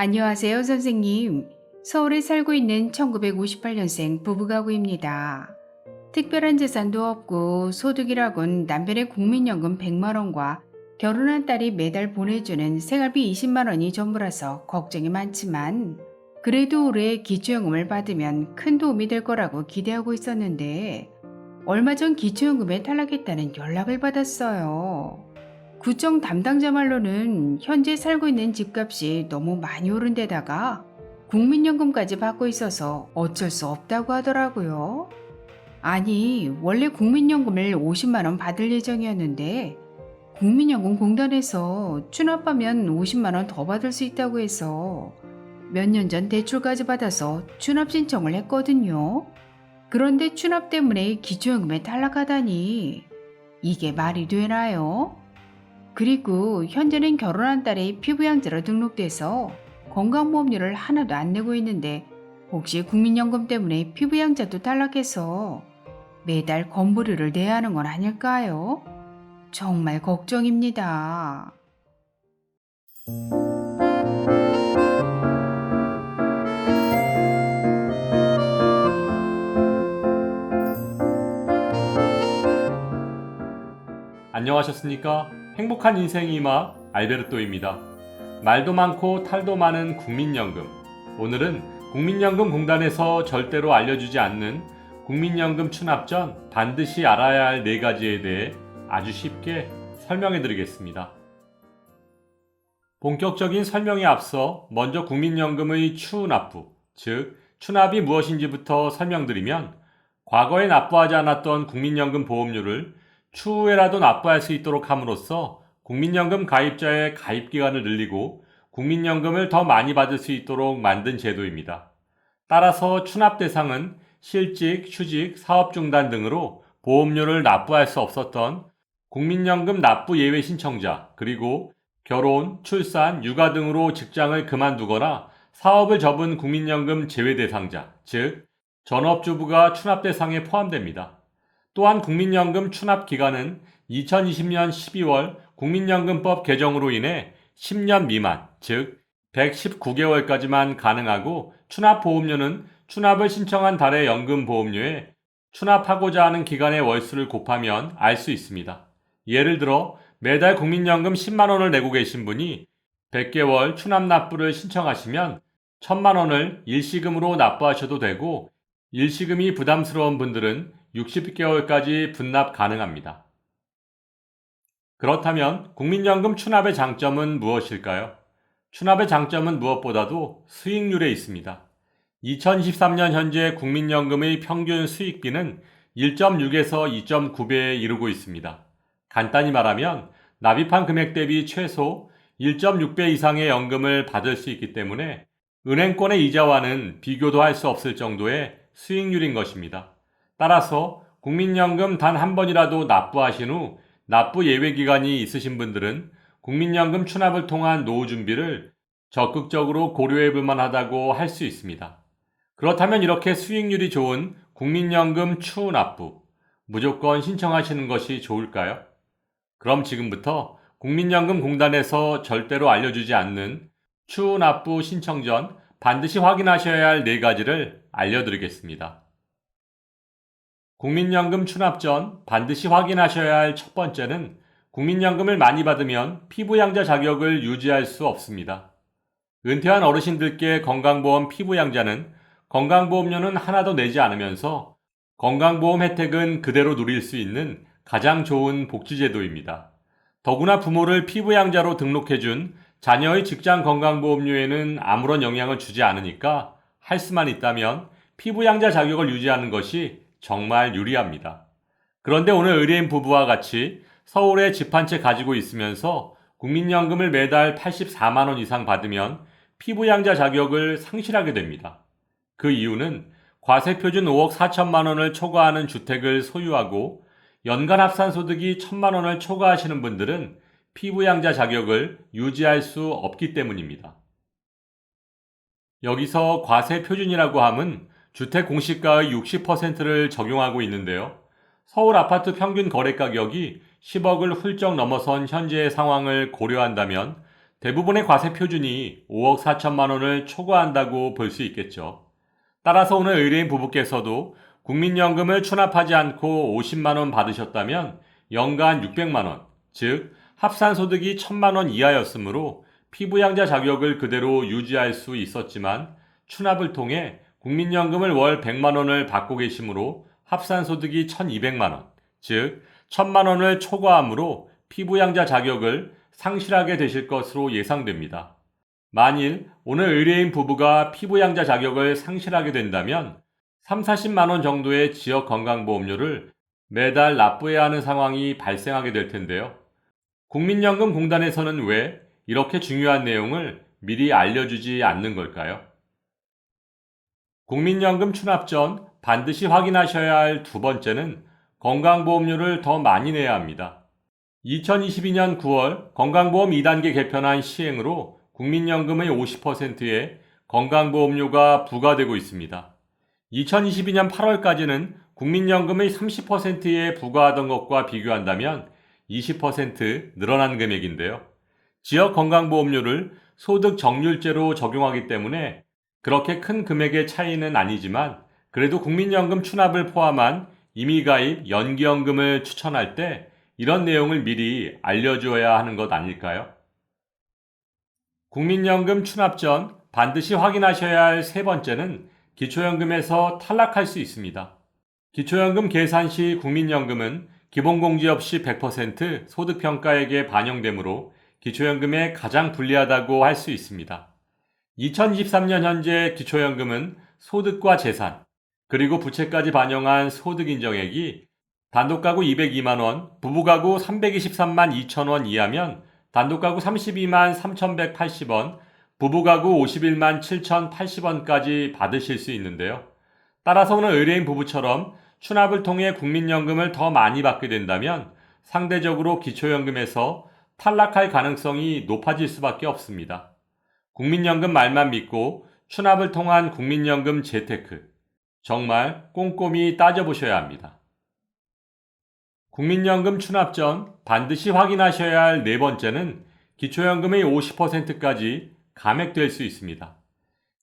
안녕하세요, 선생님. 서울에 살고 있는 1958년생 부부가구입니다. 특별한 재산도 없고 소득이라곤 남편의 국민연금 100만원과 결혼한 딸이 매달 보내주는 생활비 20만원이 전부라서 걱정이 많지만 그래도 올해 기초연금을 받으면 큰 도움이 될 거라고 기대하고 있었는데 얼마 전 기초연금에 탈락했다는 연락을 받았어요. 구청 담당자 말로는 현재 살고 있는 집값이 너무 많이 오른 데다가 국민연금까지 받고 있어서 어쩔 수 없다고 하더라고요. 아니, 원래 국민연금을 50만원 받을 예정이었는데 국민연금 공단에서 추납하면 50만원 더 받을 수 있다고 해서 몇 년 전 대출까지 받아서 추납 신청을 했거든요. 그런데 추납 때문에 기초연금에 탈락하다니 이게 말이 되나요? 그리고 현재는 결혼한 딸이 피부양자로 등록돼서 건강보험료를 하나도 안 내고 있는데 혹시 국민연금 때문에 피부양자도 탈락해서 매달 건보료를 내야 하는 건 아닐까요? 정말 걱정입니다. 안녕하셨습니까? 행복한 음악 알베르토입니다. 말도 많고 탈도 많은 국민연금. 오늘은 국민연금공단에서 절대로 알려주지 않는 국민연금 추납 전 반드시 알아야 할 네 가지에 대해 아주 쉽게 설명해 드리겠습니다. 본격적인 설명에 앞서 먼저 국민연금의 추납부, 즉 추납이 무엇인지부터 설명드리면 과거에 납부하지 않았던 국민연금 보험료를 추후에라도 납부할 수 있도록 함으로써 국민연금 가입자의 가입 기간을 늘리고 국민연금을 더 많이 받을 수 있도록 만든 제도입니다. 따라서 추납 대상은 실직, 휴직, 사업 중단 등으로 보험료를 납부할 수 없었던 국민연금 납부 예외 신청자, 그리고 결혼, 출산, 육아 등으로 직장을 그만두거나 사업을 접은 국민연금 제외 대상자, 즉 전업주부가 추납 대상에 포함됩니다. 또한 국민연금 추납 기간은 2020년 12월 국민연금법 개정으로 인해 10년 미만, 즉 119개월까지만 가능하고 추납 보험료는 추납을 신청한 달의 연금 보험료에 추납하고자 하는 기간의 월수를 곱하면 알 수 있습니다. 예를 들어 매달 국민연금 10만 원을 내고 계신 분이 100개월 추납 납부를 신청하시면 1000만 원을 일시금으로 납부하셔도 되고 일시금이 부담스러운 분들은 60개월까지 분납 가능합니다. 그렇다면 국민연금 추납의 장점은 무엇일까요? 추납의 장점은 무엇보다도 수익률에 있습니다. 2023년 현재 국민연금의 평균 수익비는 1.6에서 2.9배에 이르고 있습니다. 간단히 말하면 납입한 금액 대비 최소 1.6배 이상의 연금을 받을 수 있기 때문에 은행권의 이자와는 비교도 할 수 없을 정도의 수익률인 것입니다. 따라서 국민연금 단 한 번이라도 납부하신 후 납부 예외 기간이 있으신 분들은 국민연금 추납을 통한 노후 준비를 적극적으로 고려해 볼 만하다고 할 수 있습니다. 그렇다면 이렇게 수익률이 좋은 국민연금 추후 납부 무조건 신청하시는 것이 좋을까요? 그럼 지금부터 국민연금 공단에서 절대로 알려주지 않는 추후 납부 신청 전 반드시 확인하셔야 할 네 가지를 알려드리겠습니다. 국민연금 추납 전 반드시 확인하셔야 할 첫 번째는 국민연금을 많이 받으면 피부양자 자격을 유지할 수 없습니다. 은퇴한 어르신들께 건강보험 피부양자는 건강보험료는 하나도 내지 않으면서 건강보험 혜택은 그대로 누릴 수 있는 가장 좋은 복지제도입니다. 더구나 부모를 피부양자로 등록해준 자녀의 직장 건강보험료에는 아무런 영향을 주지 않으니까 할 수만 있다면 피부양자 자격을 유지하는 것이 정말 유리합니다. 그런데 오늘 의뢰인 부부와 같이 서울에 집 한 채 가지고 있으면서 국민연금을 매달 84만원 이상 받으면 피부양자 자격을 상실하게 됩니다. 그 이유는 과세표준 5억 4천만 원을 초과하는 주택을 소유하고 연간 합산 소득이 1천만 원을 초과하시는 분들은 피부양자 자격을 유지할 수 없기 때문입니다. 여기서 과세 표준이라고 함은 주택 공시가의 60%를 적용하고 있는데요. 서울 아파트 평균 거래 가격이 10억을 훌쩍 넘어선 현재의 상황을 고려한다면 대부분의 과세 표준이 5억 4천만 원을 초과한다고 볼 수 있겠죠. 따라서 오늘 의뢰인 부부께서도 국민연금을 추납하지 않고 50만 원 받으셨다면 연간 600만 원, 즉 합산 소득이 1000만 원 이하였으므로 피부양자 자격을 그대로 유지할 수 있었지만 추납을 통해 국민연금을 월 100만 원을 받고 계시므로 합산 소득이 1200만 원, 즉 1000만 원을 초과하므로 피부양자 자격을 상실하게 되실 것으로 예상됩니다. 만일 오늘 의뢰인 부부가 피부양자 자격을 상실하게 된다면 3, 40만 원 정도의 지역 건강보험료를 매달 납부해야 하는 상황이 발생하게 될 텐데요. 국민연금 공단에서는 왜 이렇게 중요한 내용을 미리 알려주지 않는 걸까요? 국민연금 추납 전 반드시 확인하셔야 할 두 번째는 건강보험료를 더 많이 내야 합니다. 2022년 9월 건강보험 2단계 개편안 시행으로 국민연금의 50%의 건강보험료가 부과되고 있습니다. 2022년 8월까지는 국민연금의 30%에 부과하던 것과 비교한다면 20% 늘어난 금액인데요. 지역 건강보험료를 소득 정률제로 적용하기 때문에 그렇게 큰 금액의 차이는 아니지만 그래도 국민연금 추납을 포함한 임의가입 연기연금을 추천할 때 이런 내용을 미리 알려줘야 하는 것 아닐까요? 국민연금 추납 전 반드시 확인하셔야 할 세 번째는 기초연금에서 탈락할 수 있습니다. 기초연금 계산 시 국민연금은 기본공제 없이 100% 소득평가액에 반영되므로 기초연금에 가장 불리하다고 할 수 있습니다. 2023년 현재 기초연금은 소득과 재산, 그리고 부채까지 반영한 소득 인정액이 단독가구 202만원, 부부가구 323만 2천원 이하면 단독가구 32만 3,180원, 부부가구 51만 7,080원까지 받으실 수 있는데요. 따라서 오늘 의뢰인 부부처럼 추납을 통해 국민연금을 더 많이 받게 된다면 상대적으로 기초연금에서 탈락할 가능성이 높아질 수밖에 없습니다. 국민연금 말만 믿고 추납을 통한 국민연금 재테크. 정말 꼼꼼히 따져보셔야 합니다. 국민연금 추납 전 반드시 확인하셔야 할 네 번째는 기초연금의 50%까지 감액될 수 있습니다.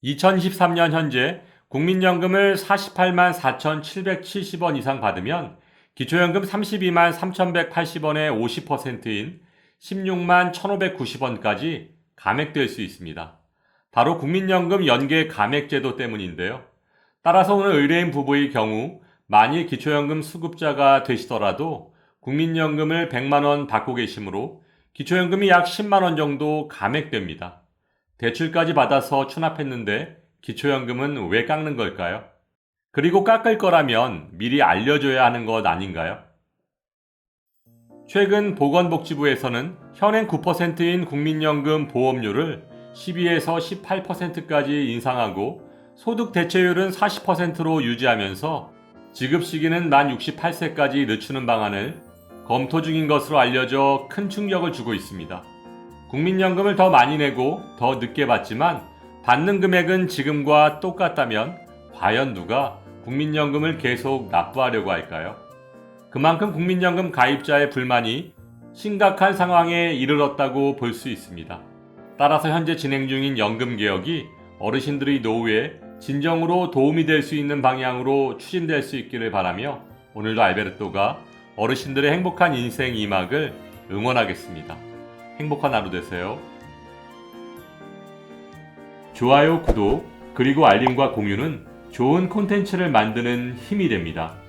2013년 현재 국민연금을 48만 4,770원 이상 받으면 기초연금 32만 3,180원의 50%인 16만 1,590원까지 감액될 수 있습니다. 바로 국민연금 연계 감액제도 때문인데요. 따라서 오늘 의뢰인 부부의 경우 만일 기초연금 수급자가 되시더라도 국민연금을 100만원 받고 계시므로 기초연금이 약 10만원 정도 감액됩니다. 대출까지 받아서 추납했는데 기초연금은 왜 깎는 걸까요? 그리고 깎을 거라면 미리 알려줘야 하는 것 아닌가요? 최근 보건복지부에서는 현행 9%인 국민연금 보험료를 12에서 18%까지 인상하고 소득 대체율은 40%로 유지하면서 지급 시기는 만 68세까지 늦추는 방안을 검토 중인 것으로 알려져 큰 충격을 주고 있습니다. 국민연금을 더 많이 내고 더 늦게 받지만 받는 금액은 지금과 똑같다면 과연 누가 국민연금을 계속 납부하려고 할까요? 그만큼 국민연금 가입자의 불만이 심각한 상황에 이르렀다고 볼 수 있습니다. 따라서 현재 진행 중인 연금 개혁이 어르신들의 노후에 진정으로 도움이 될 수 있는 방향으로 추진될 수 있기를 바라며 오늘도 알베르토가 어르신들의 행복한 인생 이막을 응원하겠습니다. 행복한 하루 되세요. 좋아요, 구독, 그리고 알림과 공유는 좋은 콘텐츠를 만드는 힘이 됩니다.